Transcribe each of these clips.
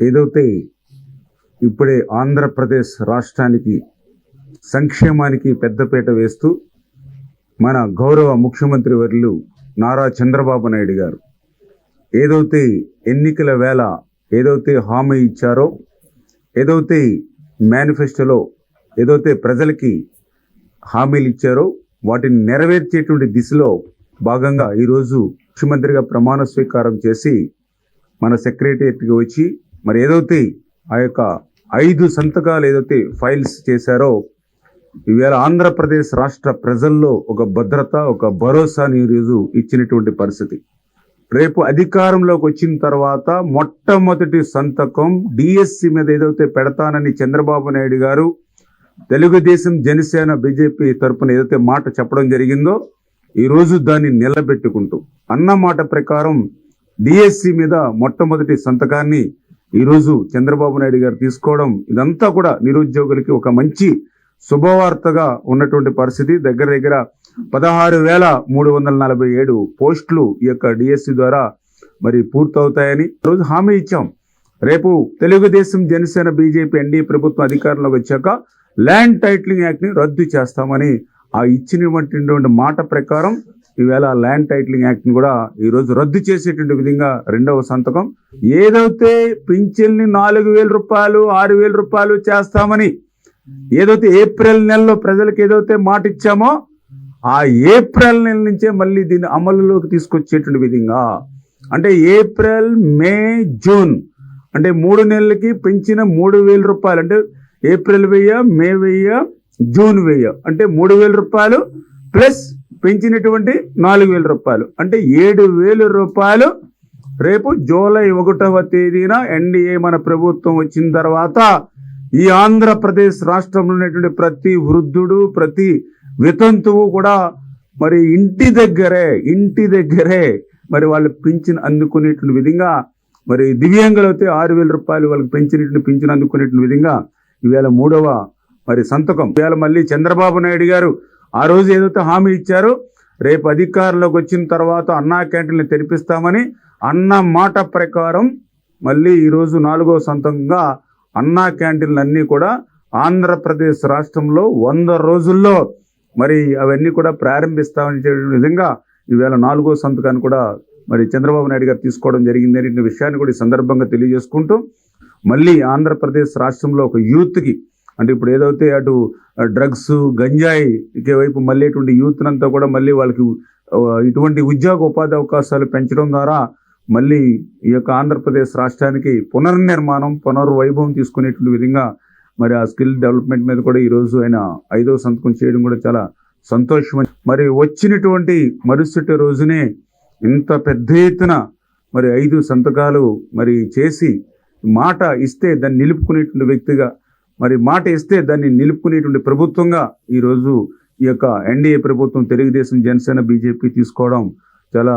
ఏదైతే ఇప్పుడే ఆంధ్రప్రదేశ్ రాష్ట్రానికి సంక్షేమానికి పెద్దపీట వేస్తూ మన గౌరవ ముఖ్యమంత్రి వర్యులు నారా చంద్రబాబు నాయుడు గారు ఏదైతే ఎన్నికల వేళ ఏదైతే హామీ ఇచ్చారో ఏదైతే మేనిఫెస్టోలో ఏదైతే ప్రజలకి హామీలు ఇచ్చారో వాటిని నెరవేర్చేటువంటి దిశలో భాగంగా ఈరోజు ముఖ్యమంత్రిగా ప్రమాణ స్వీకారం చేసి మన సెక్రటరియట్కి వచ్చి మరి ఏదైతే ఆ యొక్క ఐదు సంతకాలు ఏదైతే ఫైల్స్ చేశారో ఈవేళ ఆంధ్రప్రదేశ్ రాష్ట్ర ప్రజల్లో ఒక భద్రత ఒక భరోసాని ఈరోజు ఇచ్చినటువంటి పరిస్థితి. రేపు అధికారంలోకి వచ్చిన తర్వాత మొట్టమొదటి సంతకం డిఎస్సి మీద ఏదైతే పెడతానని చంద్రబాబు నాయుడు గారు తెలుగుదేశం జనసేన బీజేపీ తరపున ఏదైతే మాట చెప్పడం జరిగిందో ఈరోజు దాన్ని నిలబెట్టుకుంటూ అన్న మాట ప్రకారం డిఎస్సి మీద మొట్టమొదటి సంతకాన్ని ఈరోజు చంద్రబాబు నాయుడు గారు తీసుకోవడం ఇదంతా కూడా నిరుద్యోగులకి ఒక మంచి శుభవార్తగా ఉన్నటువంటి పరిస్థితి. దగ్గర దగ్గర పదహారు వేల మూడు వందల నలభై ఏడు పోస్టులు ఈ యొక్క డిఎస్సి ద్వారా మరి పూర్తవుతాయని రోజు హామీ ఇచ్చాం. రేపు తెలుగుదేశం జనసేన బీజేపీ ఎన్డీ ప్రభుత్వం అధికారంలోకి వచ్చాక ల్యాండ్ టైటిలింగ్ యాక్ట్ని రద్దు చేస్తామని ఆ ఇచ్చినటువంటి మాట ప్రకారం ఈవేళ ల్యాండ్ టైటిలింగ్ యాక్ట్ని కూడా ఈరోజు రద్దు చేసేటువంటి విధంగా రెండవ సంతకం. ఏదైతే పింఛన్ని నాలుగు వేల రూపాయలు ఆరు వేల రూపాయలు చేస్తామని ఏదైతే ఏప్రిల్ నెలలో ప్రజలకు ఏదైతే మాట ఇచ్చామో ఆ ఏప్రిల్ నెల నుంచే మళ్ళీ దీన్ని అమలులోకి తీసుకొచ్చేటువంటి విధంగా. అంటే ఏప్రిల్ మే జూన్ అంటే మూడు నెలలకి పెంచిన మూడు వేల రూపాయలు అంటే ఏప్రిల్ వెయ్య మే వెయ్య జూన్ వెయ్య అంటే మూడు వేల రూపాయలు ప్లస్ పెంచినటువంటి నాలుగు వేల రూపాయలు. అంటే ఏడు వేల రూపాయలు రేపు జూలై ఒకటవ తేదీన ఎన్డీఏ మన ప్రభుత్వం వచ్చిన తర్వాత ఈ ఆంధ్రప్రదేశ్ రాష్ట్రంలో ఉన్నటువంటి ప్రతి వృద్ధుడు ప్రతి వితంతువు కూడా మరి ఇంటి దగ్గరే ఇంటి దగ్గరే మరి వాళ్ళు పింఛన్ అందుకునేటువంటి విధంగా మరి దివ్యాంగులు అయితే ఆరు వేల రూపాయలు వాళ్ళకి పెంచినటువంటి పింఛన్ అందుకునేటువంటి విధంగా ఈవేళ మూడవ మరి సంతకం. ఇవాళ మళ్ళీ చంద్రబాబు నాయుడు గారు ఆ రోజు ఏదైతే హామీ ఇచ్చారో రేపు అధికారంలోకి వచ్చిన తర్వాత అన్నా క్యాంటీన్లు తెరిపిస్తామని అన్న మాట ప్రకారం మళ్ళీ ఈరోజు నాలుగో సంతకంగా అన్నా క్యాంటీన్లు అన్నీ కూడా ఆంధ్రప్రదేశ్ రాష్ట్రంలో వంద రోజుల్లో మరి అవన్నీ కూడా ప్రారంభిస్తామని చెప్పే విధంగా ఈవేళ నాలుగో సంతకాన్ని కూడా మరి చంద్రబాబు నాయుడు గారు తీసుకోవడం జరిగింది అనే విషయాన్ని కూడా ఈ సందర్భంగా తెలియజేసుకుంటూ మళ్ళీ ఆంధ్రప్రదేశ్ రాష్ట్రంలో ఒక యూత్కి అంటే ఇప్పుడు ఏదైతే అటు డ్రగ్స్ గంజాయి వైపు మళ్ళీ ఇటువంటి యూత్ అంతా కూడా మళ్ళీ వాళ్ళకి ఇటువంటి ఉద్యోగ ఉపాధి అవకాశాలు పెంచడం ద్వారా మళ్ళీ ఈ యొక్క ఆంధ్రప్రదేశ్ రాష్ట్రానికి పునర్నిర్మాణం పునర్వైభవం తీసుకునేటువంటి విధంగా మరి ఆ స్కిల్ డెవలప్మెంట్ మీద కూడా ఈరోజు ఆయన ఐదో సంతకం చేయడం కూడా చాలా సంతోషం. మరి వచ్చినటువంటి మరుసటి రోజునే ఇంత పెద్ద ఎత్తున మరి ఐదు సంతకాలు మరి చేసి మాట ఇస్తే దాన్ని నిలుపుకునేటువంటి వ్యక్తిగా మరి మాట ఇస్తే దాన్ని నిలుపుకునేటువంటి ప్రభుత్వంగా ఈరోజు ఈ యొక్క ఎన్డీఏ ప్రభుత్వం తెలుగుదేశం జనసేన బీజేపీ తీసుకోవడం చాలా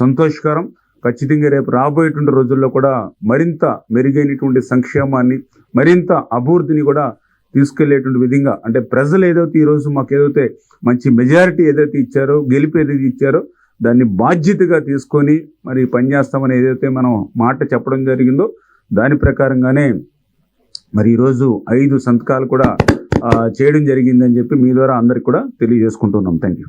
సంతోషకరం. ఖచ్చితంగా రేపు రాబోయేటువంటి రోజుల్లో కూడా మరింత మెరుగైనటువంటి సంక్షేమాన్ని మరింత అభివృద్ధిని కూడా తీసుకెళ్ళేటువంటి విధంగా అంటే ప్రజలు ఏదైతే ఈరోజు మాకు ఏదైతే మంచి మెజారిటీ ఏదైతే ఇచ్చారో గెలుపు ఏదైతే ఇచ్చారో దాన్ని బాధ్యతగా తీసుకొని మరి పనిచేస్తామని ఏదైతే మనం మాట చెప్పడం జరిగిందో దాని ప్రకారంగానే మరి ఈరోజు ఐదు సంతకాలు కూడా చేయడం జరిగిందని చెప్పి మీ ద్వారా అందరికి కూడా తెలియజేసుకుంటున్నాం. Thank you